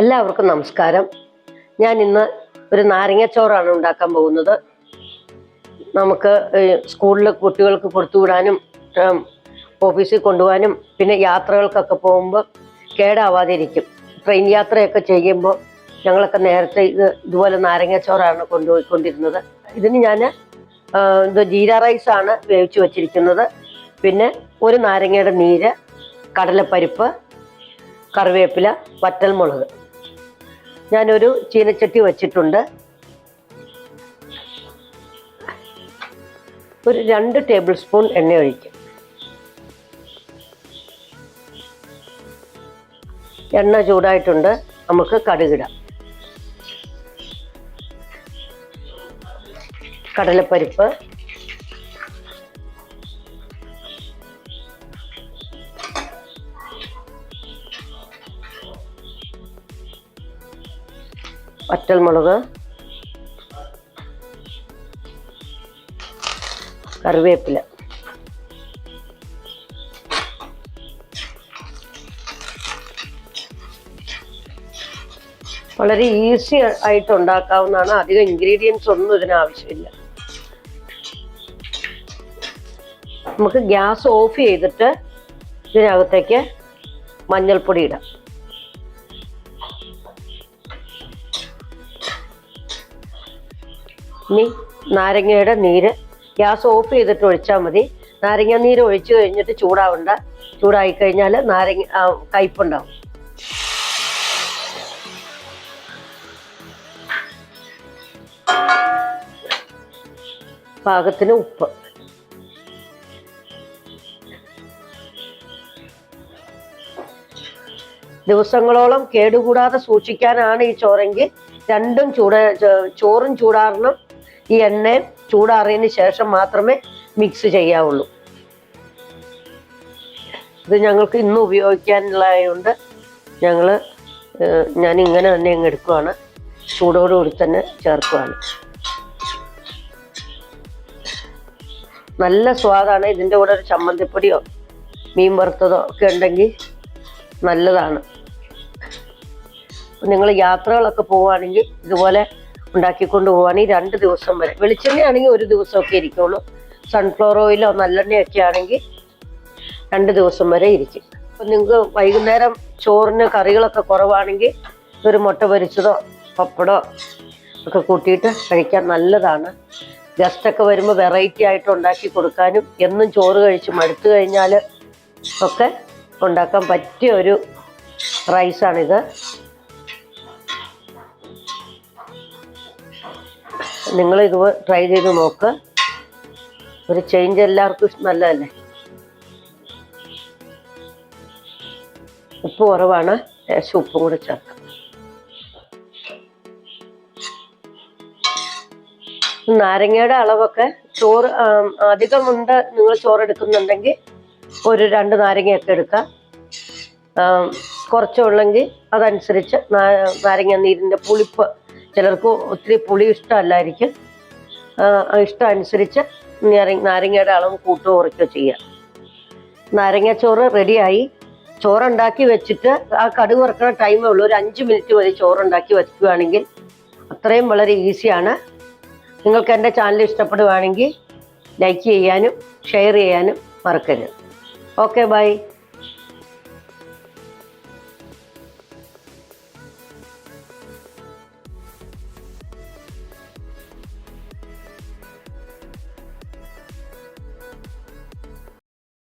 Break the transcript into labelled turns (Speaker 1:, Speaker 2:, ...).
Speaker 1: എല്ലാവർക്കും നമസ്കാരം. ഞാൻ ഇന്ന് ഒരു നാരങ്ങച്ചോറാണ് ഉണ്ടാക്കാൻ പോകുന്നത്. നമുക്ക് സ്കൂളിൽ കുട്ടികൾക്ക് കൊടുത്തുവിടാനും ഓഫീസിൽ കൊണ്ടുപോകാനും പിന്നെ യാത്രകൾക്കൊക്കെ പോകുമ്പോൾ കേടാവാതിരിക്കും. ട്രെയിൻ യാത്രയൊക്കെ ചെയ്യുമ്പോൾ ഞങ്ങളൊക്കെ നേരത്തെ ഇത് ഇതുപോലെ നാരങ്ങച്ചോറാണ് കൊണ്ടുപോയിക്കൊണ്ടിരുന്നത്. ഇതിന് ഞാൻ ഇത് ജീര റൈസാണ് വേവിച്ച് വച്ചിരിക്കുന്നത്. പിന്നെ ഒരു നാരങ്ങയുടെ നീര് കടലപ്പരിപ്പ് കറിവേപ്പില വറ്റൽമുളക്. ഞാനൊരു ചീനച്ചട്ടി വച്ചിട്ടുണ്ട്. ഒരു രണ്ട് ടേബിൾ സ്പൂൺ എണ്ണ ഒഴിക്കും. എണ്ണ ചൂടായിട്ടുണ്ട്. നമുക്ക് കടുകിടാം. കടലപ്പരിപ്പ് വറ്റൽമുളക് കറിവേപ്പില. വളരെ ഈസി ആയിട്ട് ഉണ്ടാക്കാവുന്നതാണ്. അധികം ഇൻഗ്രീഡിയൻസ് ഒന്നും ഇതിനാവശ്യമില്ല നമുക്ക് ഗ്യാസ് ഓഫ് ചെയ്തിട്ട് ഇതിനകത്തേക്ക് മഞ്ഞൾപ്പൊടി ഇടാം. ഇനി നാരങ്ങയുടെ നീര് ഗ്യാസ് ഓഫ് ചെയ്തിട്ട് ഒഴിച്ചാൽ മതി. നാരങ്ങ നീര് ഒഴിച്ചു കഴിഞ്ഞിട്ട് ചൂടാവണ്ട. ചൂടായി കഴിഞ്ഞാൽ നാരങ്ങ കയ്പുണ്ടാവും പാകത്തിന് ഉപ്പ്. ദിവസങ്ങളോളം കേടുകൂടാതെ സൂക്ഷിക്കാനാണ് ഈ ചോറെങ്കിൽ രണ്ടും ചൂട ചോറും ചൂടാറണം. ഈ എണ്ണയും ചൂടാറിയതിന് ശേഷം മാത്രമേ മിക്സ് ചെയ്യാവുള്ളൂ. ഇത് ഞങ്ങൾക്ക് ഇന്ന് ഉപയോഗിക്കാനുള്ളതായതുകൊണ്ട് ഞങ്ങൾ ഞാൻ ഇങ്ങനെ തന്നെ അങ്ങ് എടുക്കുവാണ്. ചൂടോടുകൂടി തന്നെ ചേർക്കുവാണ്. നല്ല സ്വാദാണ്. ഇതിന്റെ കൂടെ ഒരു ചമ്മന്തിപ്പൊടിയോ മീൻ വറുത്തതോ ഒക്കെ ഉണ്ടെങ്കിൽ നല്ലതാണ്. നിങ്ങൾ യാത്രകളൊക്കെ പോവുകയാണെങ്കിൽ ഇതുപോലെ ഉണ്ടാക്കിക്കൊണ്ട് പോവുകയാണെങ്കിൽ രണ്ട് ദിവസം വരെ. വെളിച്ചെണ്ണ ആണെങ്കിൽ ഒരു ദിവസമൊക്കെ ഇരിക്കുള്ളൂ. സൺഫ്ലവർ ഓയിലോ നല്ലെണ്ണയൊക്കെ ആണെങ്കിൽ രണ്ട് ദിവസം വരെ ഇരിക്കും. അപ്പം നിങ്ങൾക്ക് വൈകുന്നേരം ചോറിന് കറികളൊക്കെ കുറവാണെങ്കിൽ ഒരു മുട്ട പൊരിച്ചതോ പപ്പടോ ഒക്കെ കൂട്ടിയിട്ട് കഴിക്കാൻ നല്ലതാണ്. ഗസ്റ്റൊക്കെ വരുമ്പോൾ വെറൈറ്റി ആയിട്ട് ഉണ്ടാക്കി കൊടുക്കാനും എന്നും ചോറ് കഴിച്ച് മടുത്തു കഴിഞ്ഞാൽ ഒക്കെ ഉണ്ടാക്കാൻ പറ്റിയ ഒരു റൈസാണിത് നിങ്ങൾ ഇത് ട്രൈ ചെയ്ത് നോക്ക്. ഒരു ചേഞ്ച് എല്ലാവർക്കും നല്ലതല്ലേ? ഉപ്പ് കുറവാണ്. ലേശം ഉപ്പും കൂടെ ചേർക്കാം. നാരങ്ങയുടെ അളവൊക്കെ ചോറ് അധികമുണ്ട് നിങ്ങൾ ചോറ് എടുക്കുന്നുണ്ടെങ്കിൽ ഒരു രണ്ട് നാരങ്ങയൊക്കെ എടുക്കാം കുറച്ചുള്ളെങ്കിൽ അതനുസരിച്ച് നാരങ്ങ നീരിന്റെ പുളിപ്പ് ചിലർക്ക് ഒത്തിരി പുളി ഇഷ്ടമല്ലായിരിക്കും. ഇഷ്ടം അനുസരിച്ച് നാരങ്ങ നാരങ്ങയുടെ അളവ് കൂട്ടുകയോ കുറയ്ക്കുകയോ ചെയ്യാം. നാരങ്ങ ചോറ് റെഡിയായി. ചോറുണ്ടാക്കി വെച്ചിട്ട് ആ കടുക് വറക്കുന്ന ടൈമേ ഉള്ളൂ. ഒരു അഞ്ച് മിനിറ്റ് മതി ചോറുണ്ടാക്കി വെക്കുകയാണെങ്കിൽ അത്രയും വളരെ ഈസിയാണ് നിങ്ങൾക്ക് എന്റെ ചാനൽ ഇഷ്ടപ്പെടുകയാണെങ്കിൽ ലൈക്ക് ചെയ്യാനും ഷെയർ ചെയ്യാനും മറക്കരുത്. Okay bye